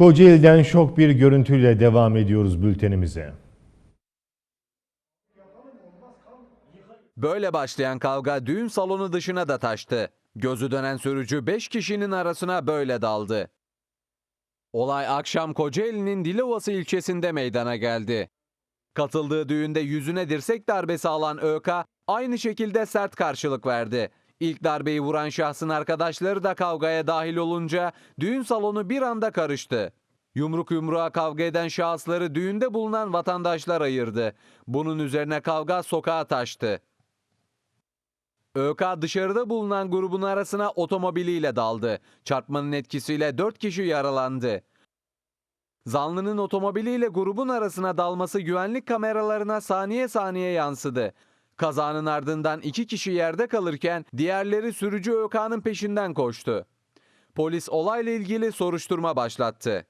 Kocaeli'den şok bir görüntüyle devam ediyoruz bültenimize. Böyle başlayan kavga düğün salonu dışına da taştı. Gözü dönen sürücü 5 kişinin arasına böyle daldı. Olay akşam Kocaeli'nin Dilovası ilçesinde meydana geldi. Katıldığı düğünde yüzüne dirsek darbesi alan ÖK aynı şekilde sert karşılık verdi. İlk darbeyi vuran şahsın arkadaşları da kavgaya dahil olunca düğün salonu bir anda karıştı. Yumruk yumruğa kavga eden şahısları düğünde bulunan vatandaşlar ayırdı. Bunun üzerine kavga sokağa taştı. ÖK dışarıda bulunan grubun arasına otomobiliyle daldı. Çarpmanın etkisiyle 4 kişi yaralandı. Zanlının otomobiliyle grubun arasına dalması güvenlik kameralarına saniye saniye yansıdı. Kazanın ardından iki kişi yerde kalırken diğerleri sürücü ÖK'nın peşinden koştu. Polis olayla ilgili soruşturma başlattı.